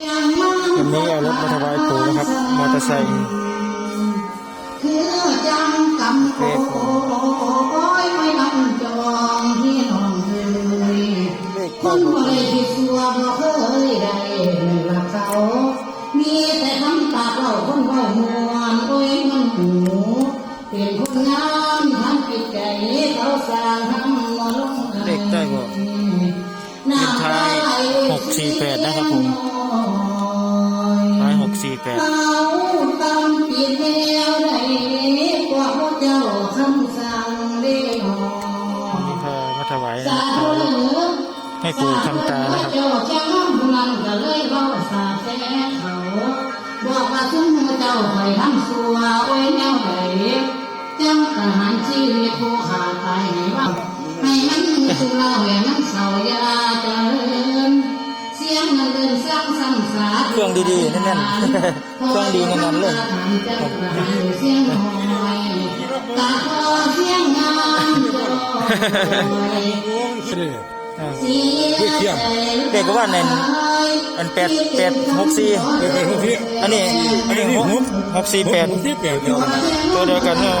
วันนี้เอารถมาถวายปู่นะครับ มอเตอร์ไซค์คือจังกำโอยไม่ลำจองที่น้องเคยคนบ่ได้ที่สัวบ่เคยได้รักเขามีแต่คำตาเล่าคนเว้ามวนโอ้ยมันหูเป็นคนงามทั้งจิตใจเขาสร้างทั้งมลงเลขใต้บอกเลขท้ายหกสี่แปดนะครับผม เอาตามจิตแล้วได้กว่าพระเจ้าคำสั่งได้หอนี่พามาถวายสาธุเด้อให้ปู่คำตานะครับเจ้าจังบุญนั้นก็เลยเว้าสาแท้เขาบอกว่าซุมเจ้าไปทำสัวโอ้ยแนวใดจังทหารชีวิตผู้ขาตายให้ว่าให้มันสุราแหวนมันเศร้ายาเจริ เครื่องดีๆแน่นๆเครื่องดีแน่นๆเลยเสียงหอยตาคอเสียงงามจอยอ่าเสียใจเด็กก็ว่าในอันแปดแปดหกสี่อันนี้อันนี้หกหกสี่แปดที่เปลี่ยนเดียวกันตัวเดียวกันเนาะ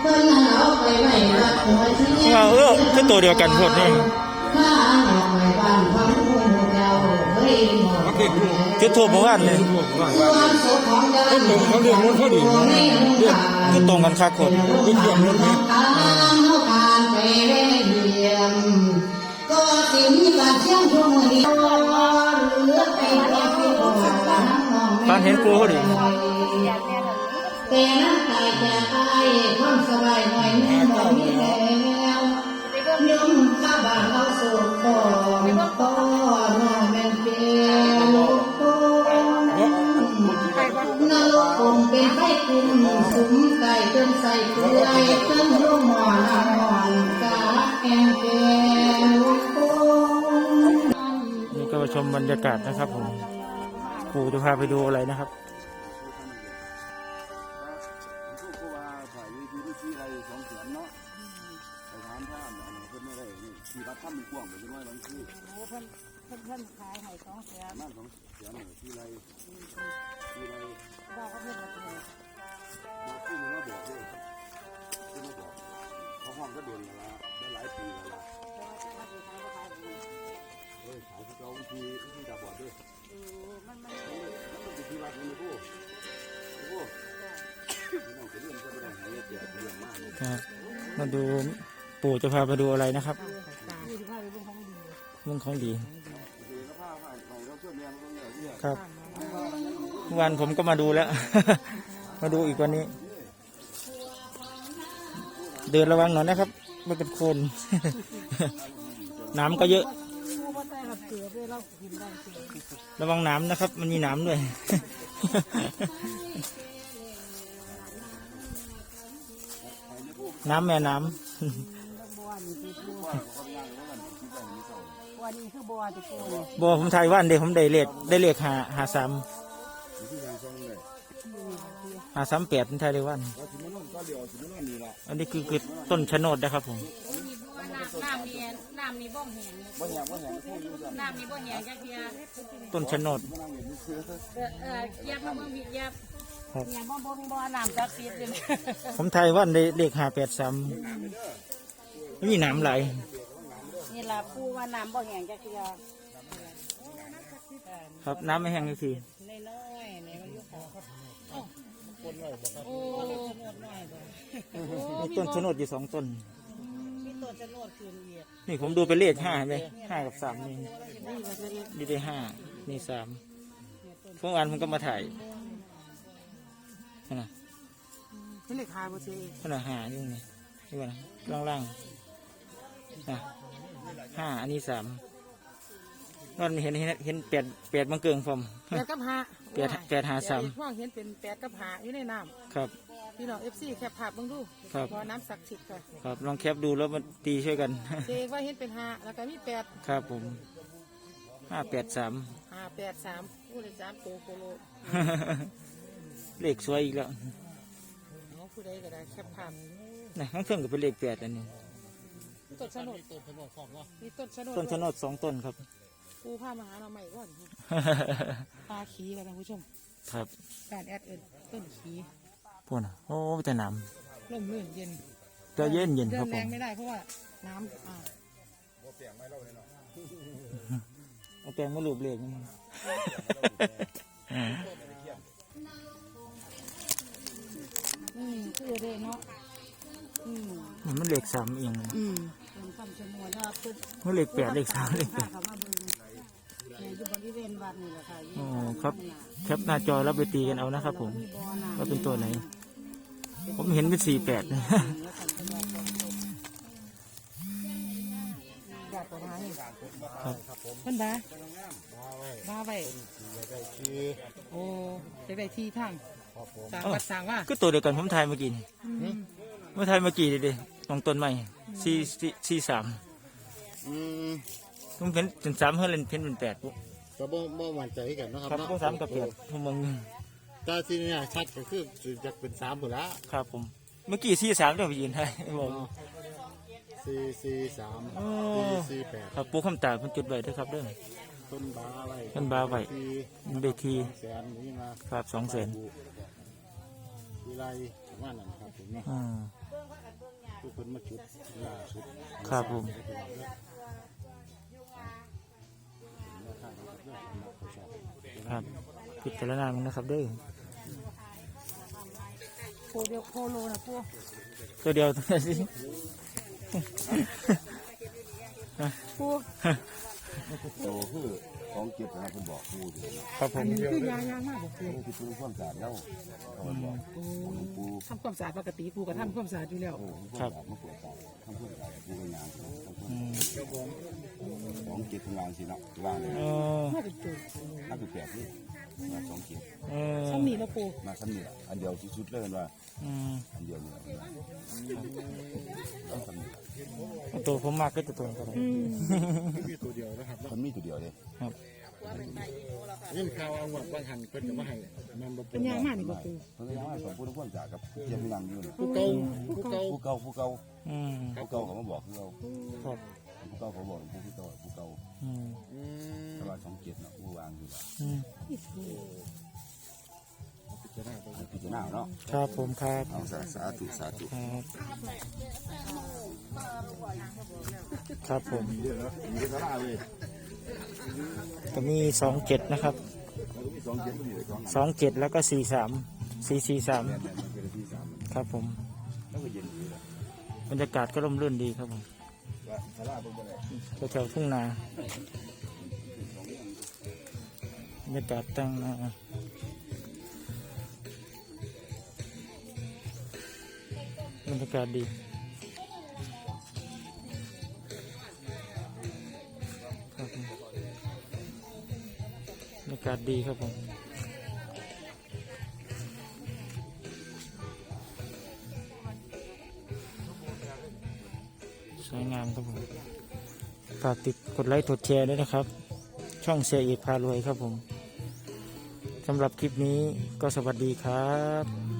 เพิ่นเอาไปไว้วัดหัวเทียนว่าเออคือตัวเดียวกันพวกนี้ จุดทูบเมื่อวานเลยลูกว่าส่วนศพของเจ้าเขาตรงเขาเรียกรถเขาดีไม่รู้ว่าก็ตรงกันคักคนรถเครื่องรถนี้การเอาการไปเล่นเยี่ยมก็สิมีบาดเจ็บทุกมือเดียวเหลือไปแค่ที่ตัวกันมองตอนเห็นปูเขาดิแต่น้ำตายจะตายความสบ ชมบรรยากาศนะครับผมปู่จะพาไปดูอะไรนะครับขายชีไรสองเสียนเนาะไปถามท่านอันนี้เพิ่นไม่ได้นี่ที่วัดถ้ำมีกว้างไปจังว่าบางทีโอ้เพิ่นเพิ่นเพิ่นขายให้สองแสนบ้านของเสียนนี่ที่ไรที่ไรว่าเขาเพิ่นอาไปให้มาขึ้นมาบอกด้วยขึ้นมาบอกเขาห้องก็เดือนละได้หลายปีแล้วล่ะ ครับ มาดูปู่จะพาไปดูอะไรนะครับยี่สิบห้าเป็นของดีเรื่องของดี ครับวานผมก็มาดูแล้ว มาดูอีกวันนี้ เดินระวังหน่อยนะครับไม่เป็นคนน้ำก็เยอะรากินได้เกลือระวังน้ำนะครับ มันมีน้ำด้วย น้ำแม่น้แล้วบัวนี่คือบัวบัวนี่คือบัวที่ปูเนี่ยำบอกผมถ่ายว่านเด็กผมได้เลขได้เลขหาหาสามที่ทางช่องเลยหาสามแปดผมถ่ายได้ว่านว่าสิมันนั่นก็เดียวสิมันนั่นนี่ละอันนี้คือคือต้นชะโนดนะครับผมน้ำนี่น้ำนี่บ่แห้งบ่แหงบ่แหงพูดอยู่กันน้ำนี่บ่แห้งจักเทียต้นชะโนดมานั่งอยู่นี่คือเออเออยับมาเบิ่งผิดยับ ครับอย่าบ่บ่บ่น้ำจักเสียเลยผมถ่ายว่านได้เลขหาแปดสามมีน้ำไหลายนี่ล่ะปูว่าน้ำบ่แห้งจักเทียครับน้ำไม่แห้งสักทีน้อยๆนี่มันอยู่เขาโอ้มีต้นชะโนดอยู่สองต้นมีต้นชะโนดคืนอีกนี่ผมดูเป็นเลขห้าเห็นไหมห้ากับสามนี่นี่ได้ห้านี่สามเมื่อวานผมก็มาถ่าย นั่นนะนี่เลยขายบ่ซื้อนั่นนะห้านี่ไงนี่วะนะล่างล่างๆนะห้าอันนี้สามนั่นเห็นเห็นเห็นแปดแปดบังเกิงผมแปดกับห้าแปดแปดหาสามว่างเห็นเป็นแปดกับห้าอยู่ในน้ครับำพี่น้องเอฟซีแคปภาพเบิ่งดูครับบ่อน้ำศักดิ์สิทธิ์ค่ะครับลองแคปดูแล้วมาตีช่วยกันเจว่าเห็นเป็นห้าแล้วก็มีแปดครับผมห้าแปดสามห้าแปดสามผู้เลยสามตัวโคโล เลขสวยอีกแล้วเอาผู้ใดก็ได้แคปภาพนะข้างเครื่องก็เป็นเลขแปดอันนี้มีต้นชะโนดต้นชะโนดของวะมีต้นชะโนดต้นชะโนดสองต้นครับปูผ้ามาหาเราใหม่ก่อนปลาขี้กันนะคุณผู้ชม ครับการแอดเอิญต้นขี้พูดนะโอ้แต่น้ร่มรื่นเย็นำจะเย็นเย็นเดิครับนผแรมงไม่ได้เพราะว่าน้ำอ่าเอาแปลงมาลูบเล็กนี่มัน อืมอืมคือเด้เนาะอืมมันเหล็กสามเองอืมเป็นคำชมวนว่าเพิ่นมันเหล็กแปดเหล็กสามเหล็กแปด เขามาเบิ่งในอยู่บริเวณวัดนี่แหละค่ะอ๋อครับ แคปหน้าจอแล้วไปตีกันเอานะครับผมมีบ่อน้ำว่าเป็นตัวไหน ผมเห็นเป็นสี่แปด อยากตัวหานี่ครับ เพิ่นบ้าบ้าไว้ โอ้จะได้ที่ทาง สร้างวัดสร้างว่าก็ตัวเดียวกันผมทายเมื่อกี้นี่อืมเมื่อทายเมื่อกี้เลยตรงต้นไม้สี่สี่สี่สามอืมผมเห็นเป็นสามเพื่อนเล่นเพ้นเป็นแปดปุ๊บก็บ่บ่มั่นใจกันเนาะคครัรับบพวกสามกับแปดผมมองแตาที่เนี่ยชัดก็คือสิจะเป็นสามหมดละครับผม เมื่อกี้สี่สามเดี๋ยวไปยืนให้บอกสี่สี่สามโอ้สี่สี่แปดครับปูคำตาเพิ่นจุดไว้ด้วยครับเด้อ ต้นบาไว้ต้นบาไว้ ที่มันได้ที แสนนี้มาครับสองแสนวิไลประมาณนั้นครับผมเนาะอ่าทุกคนมาจุดล่าสุดครับผม ครับพิจารณามันนะครับเด้อโพเดียวโพโลนะพวกตัวเดียว ตัวนี้สิพวก โตคือของเก็บนะคุณบอกครูอยู่นะครับผอันมนี้คือยางยางมากบอกเลยนี่คือคือความสะอาดแล้วเขาบอกหลวงปู่ทำความสะอาดปกติปูก็ทำความสะอาดอยู่แล้วเออความสะอาดมาปวดตาทำความสะอาดปูเป็นงานทำ ความอืมของเก็บทำงานสิเนาะวางเลยเออมาเป็นจุดนักแปดนี่มาสองเก็บเออต้องมีแล้วปูมาขั้นนี้อันเดียวที่สุดเลยว่าอืมอันเดียวเนี่ยต้องทำนี่ตัวผมมากก็จะตัวนี้ก็ได้อืม มีตัวเดียวนะครับ คนมีตัวเดียวเลย ยิ่งข่าวเอาหมดบางหันเพิ่นจะมาให้มันบ่เป็นยางมากนี่บอกปูเพิ่นก็ยังว่าสองผู้ทุกคนจากกับเทียมนั่งอยู่ผู้เก่าผู้เก่าผู้เก่าผู้เก่าอืมผู้เก่าเขามาบอกคือเราครับผู้เก่าเขาบอกผู้เก่าผู้เก่าอืมอืมตลอดสองเจ็ดเนาะผู้วางอยู่อืมจะได้ไปพิจารณาเนาะครับผมครับเอาสาสาธุสาธุครับครับผม เยอะแล้วมีพิจารณาเลย ก็มีสองเจ็ดนะครับแล้วก็มีสองเจ็ดก็มีเลยสองสองเจ็ดแล้วก็สี่สามสี่สี่สามแม่แม่มันเป็นที่สามครับผมแล้วก็เย็นดีเลยบรรยากาศก็ร่มรื่นดีครับผมว่าสาราเป็นอะไรแถวๆทุ่งนาบรรยากาศตั้งนาบรรยากาศดีาศดีครับผมสวยงามครับผมฝากติดกดไลค์กดแชร์ด้วยนะครับ ช่องเสียเอกพารวยครับผมสำหรับคลิปนี้ก็สวัสดีครับ